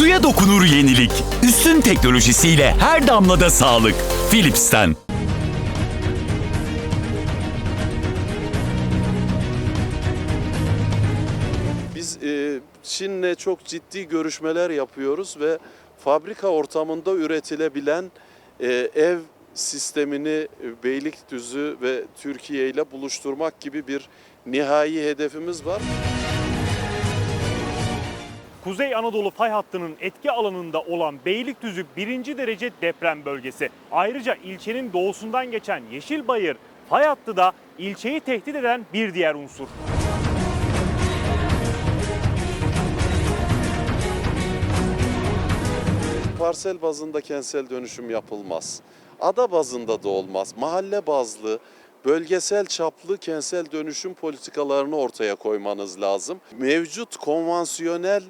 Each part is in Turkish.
Suya dokunur yenilik. Üstün teknolojisiyle her damlada sağlık. Philips'ten. Biz e, Çin'le çok ciddi görüşmeler yapıyoruz ve fabrika ortamında üretilebilen e, ev sistemini e, Beylikdüzü ve Türkiye ile buluşturmak gibi bir nihai hedefimiz var. Kuzey Anadolu fay hattının etki alanında olan Beylikdüzü birinci derece deprem bölgesi. Ayrıca ilçenin doğusundan geçen Yeşilbayır fay hattı da ilçeyi tehdit eden bir diğer unsur. Parsel bazında kentsel dönüşüm yapılmaz. Ada bazında da olmaz. Mahalle bazlı, bölgesel çaplı kentsel dönüşüm politikalarını ortaya koymanız lazım. Mevcut konvansiyonel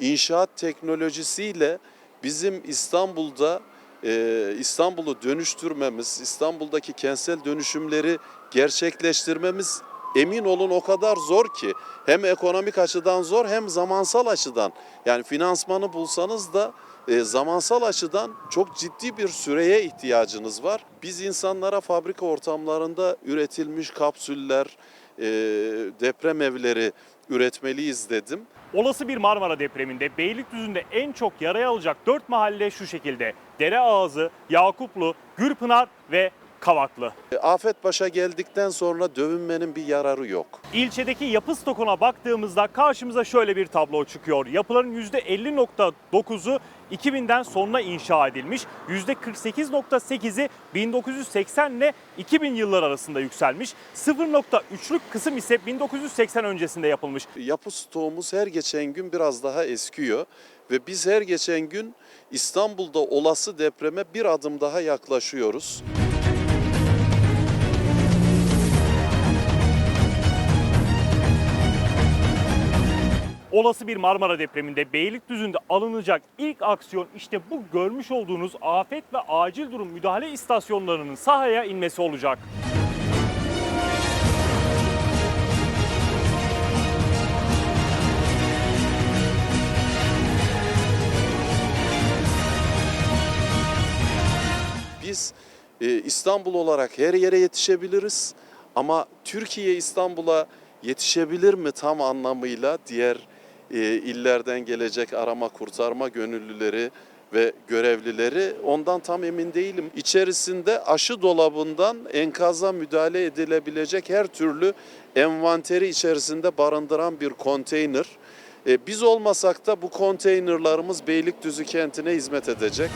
inşaat teknolojisiyle bizim İstanbul'da e, İstanbul'u dönüştürmemiz, İstanbul'daki kentsel dönüşümleri gerçekleştirmemiz emin olun o kadar zor ki hem ekonomik açıdan zor hem zamansal açıdan. Yani finansmanı bulsanız da e, zamansal açıdan çok ciddi bir süreye ihtiyacınız var. Biz insanlara fabrika ortamlarında üretilmiş kapsüller, e, deprem evleri üretmeliyiz dedim. Olası bir Marmara depreminde Beylikdüzü'nde en çok yaraya alacak 4 mahalle şu şekilde. Dereağızı, Yakuplu, Gürpınar ve Kavaklı. E, Afet başa geldikten sonra dövünmenin bir yararı yok. İlçedeki yapı stokuna baktığımızda karşımıza şöyle bir tablo çıkıyor. Yapıların %50.9'u 2000'den sonra inşa edilmiş. %48.8'i 1980 ile 2000 yıllar arasında yükselmiş. 0.3'lük kısım ise 1980 öncesinde yapılmış. Yapı stoğumuz her geçen gün biraz daha eskiyor ve biz her geçen gün İstanbul'da olası depreme bir adım daha yaklaşıyoruz. Olası bir Marmara depreminde Beylikdüzü'nde alınacak ilk aksiyon işte bu görmüş olduğunuz afet ve acil durum müdahale istasyonlarının sahaya inmesi olacak. Biz e, İstanbul olarak her yere yetişebiliriz ama Türkiye İstanbul'a yetişebilir mi tam anlamıyla diğer e, illerden gelecek arama kurtarma gönüllüleri ve görevlileri ondan tam emin değilim. İçerisinde aşı dolabından enkaza müdahale edilebilecek her türlü envanteri içerisinde barındıran bir konteyner. E, biz olmasak da bu konteynerlarımız Beylikdüzü kentine hizmet edecek.